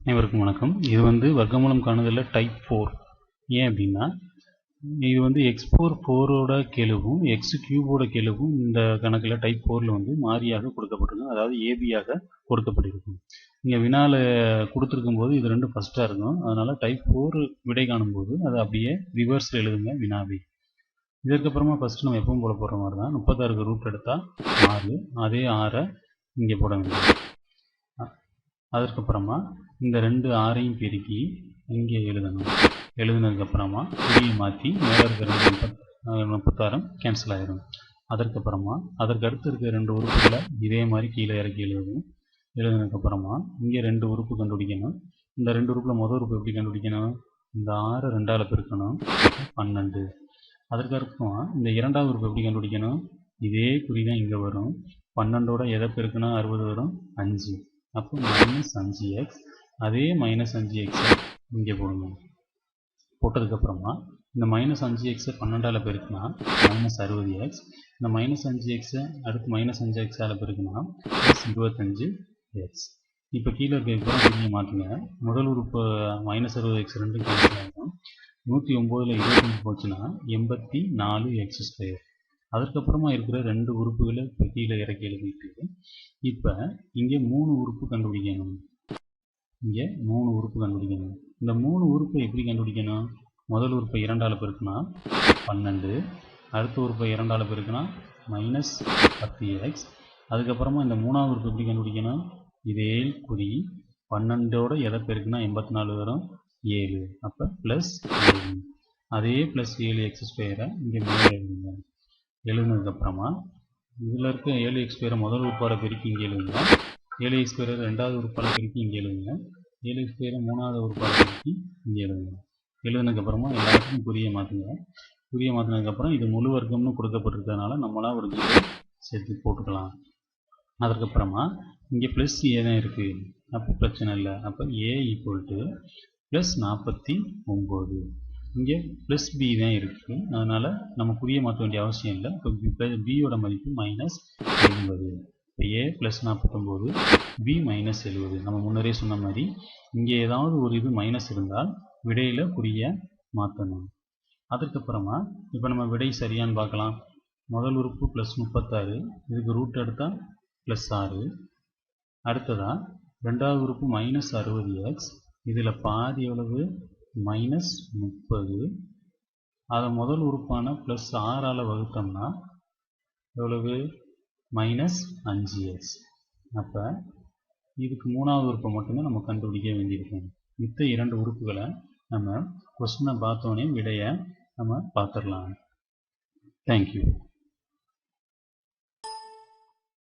அனைவருக்கும் வணக்கம். இது வந்து வர்க்கமூலம் காணுதலில் டைப் ஃபோர் ஏன் அப்படின்னா இது வந்து எக்ஸ் ஃபோர் ஃபோரோட கெழுவும் எக்ஸ் கியூபோட கெழுவும் இந்த கணக்கில் டைப் ஃபோரில் வந்து மாறியாக கொடுக்கப்பட்டிருக்கும். அதாவது ஏபியாக கொடுக்கப்பட்டிருக்கும். இங்கே வினால கொடுத்துருக்கும் போது இது ரெண்டும் ஃபஸ்ட்டாக இருக்கும். அதனால் டைப் ஃபோர் விடை காணும்போது அதை அப்படியே ரிவர்ஸில் எழுதுங்க வினாவை இதற்கப்புறமா ஃபஸ்ட்டு நம்ம எப்பவும் போல போடுற மாதிரி தான் முப்பத்தாறுக்கு ரூட் எடுத்தால் ஆறு அதே ஆறை இங்கே போட வேண்டும் அதற்கப்புறமா இந்த ரெண்டு ஆறையும் பெருக்கி இங்கே எழுதணும். எழுதுனதுக்கப்புறமா குறியை மாற்றி மேலே இருக்கிற ரெண்டு முப்பத்தாறும் கேன்சல் ஆயிடும் அதற்கப்புறமா அதற்கு அடுத்து இருக்க ரெண்டு உறுப்புகளை இதே மாதிரி கீழே இறக்கி எழுதணும். எழுதுனதுக்கப்புறமா இங்கே ரெண்டு உறுப்பு கண்டுபிடிக்கணும். இந்த ரெண்டு உறுப்பில் மொதல் உறுப்பு எப்படி கண்டுபிடிக்கணும்? இந்த ஆறு ரெண்டாவில் பெருக்கணும். பன்னெண்டு. அதற்கப்புறமா இந்த இரண்டாவது உறுப்பு எப்படி கண்டுபிடிக்கணும்? இதே குறி தான் இங்கே வரும். பன்னெண்டோட எதை பெருக்கணும் அறுபது வரும்? அஞ்சு. அப்போ மைனஸ் அஞ்சு எக்ஸ் அதே மைனஸ் அஞ்சு எக்ஸை இங்கே போடுங்க. போட்டதுக்கப்புறமா இந்த மைனஸ் அஞ்சு எக்ஸை பன்னெண்டால் பெருக்குனா மைனஸ் அறுபது எக்ஸ் இந்த மைனஸ் அஞ்சு எக்ஸை அடுத்து மைனஸ் அஞ்சு எக்ஸால் பெருக்குனா ப்ளஸ் இருபத்தஞ்சு எக்ஸ் இப்போ கீழே இருக்க நீங்கள் மாற்றுங்க முதல் உறுப்பு மைனஸ் அறுபது எக்ஸ் ரெண்டு நூற்றி ஒம்போதில் இருபத்தஞ்சு போச்சுன்னா எண்பத்தி நாலு எக்ஸ் ஸ்கொயர் அதற்கப்புறமா இருக்கிற ரெண்டு உறுப்புகளை இப்போ கீழே இறக்கி எழுதிட்டு இப்போ இங்கே மூணு உறுப்பு கண்டுபிடிக்கணும். இங்கே மூணு உறுப்பு கண்டுபிடிக்கணும். இந்த மூணு உறுப்பை எப்படி கண்டுபிடிக்கணும்? முதல் உறுப்பை இரண்டால் பெருக்குனா பன்னெண்டு. அடுத்த உறுப்பை இரண்டால் பெருக்குனா மைனஸ் பத்து எக்ஸ் அதுக்கப்புறமா இந்த மூணாவது உறுப்பு எப்படி கண்டுபிடிக்கணும்? இதே குறி பன்னெண்டோட எதை பெருக்குனா எண்பத்தி நாலு வரும்? ஏழு. அப்போ ப்ளஸ் ஏழு. அதே ப்ளஸ் ஏழு எக்ஸ் ஸ்கொயரை இங்கே மேலே எழுதுங்க. எழுதுனதுக்கப்புறமா இதில் இருக்க ஏழு எக்ஸ் ஸ்கொயரை முதல் உறுப்பாட பெருக்கி இங்கே எழுதுங்க. ஏழு எக்ஸ் ஸ்கொயரை ரெண்டாவது உறுப்பாட பெருக்கி இங்கே எழுதுங்க. ஏழு எக்ஸ் ஸ்கொயரை மூணாவது உறுப்பாட பெருக்கி இங்கே எழுதுங்க. எழுதுனதுக்கப்புறமா எல்லாத்துக்கும் குறிய மாற்றுங்க குறிய மாற்றினதுக்கப்புறம் இது முழு வர்க்கம்னு கொடுக்கப்பட்டிருக்கிறதுனால நம்மளாம் ஒரு ஜீரோ சேர்த்து போட்டுக்கலாம். அதற்கப்புறமா இங்கே ப்ளஸ் ஏ தான் இருக்குது அப்போ பிரச்சனை இல்லை. அப்போ ஏ ஈக்குவல் டு ப்ளஸ் நாற்பத்தி ஒம்பது இங்கே ப்ளஸ் பி தான் இருக்குது அதனால் நம்ம குறிய மாற்ற வேண்டிய அவசியம் இல்லை. இப்போ பியோட மதிப்பு மைனஸ் எழுபது. இப்போ ஏ ப்ளஸ் நாற்பத்தொம்போது பி மைனஸ் எழுபது. நம்ம முன்னரே சொன்ன மாதிரி இங்கே ஏதாவது ஒரு இது மைனஸ் இருந்தால் விடையில் குறிய மாற்றணும் அதுக்கப்புறமா இப்போ நம்ம விடை சரியான்னு பார்க்கலாம். முதல் உறுப்பு ப்ளஸ் முப்பத்தாறு இதுக்கு ரூட் எடுத்தால் ப்ளஸ் ஆறு. அடுத்ததாக ரெண்டாவது உறுப்பு மைனஸ் அறுபது எக்ஸ் இதில் பாதி எவ்வளவு? மைனஸ் முப்பது. அதை முதல் உறுப்பான ப்ளஸ் ஆறால் வகுத்தோம்னா எவ்வளவு? மைனஸ் அஞ்சு எக்ஸ் அப்போ இதுக்கு மூணாவது உறுப்பை மட்டும்தான் நம்ம கண்டுபிடிக்க வேண்டியிருக்கும். மித்த இரண்டு உறுப்புகளை நம்ம கொஸ்டினை பார்த்தோன்னே விடையை நம்ம பார்த்துடலாம். தேங்க்யூ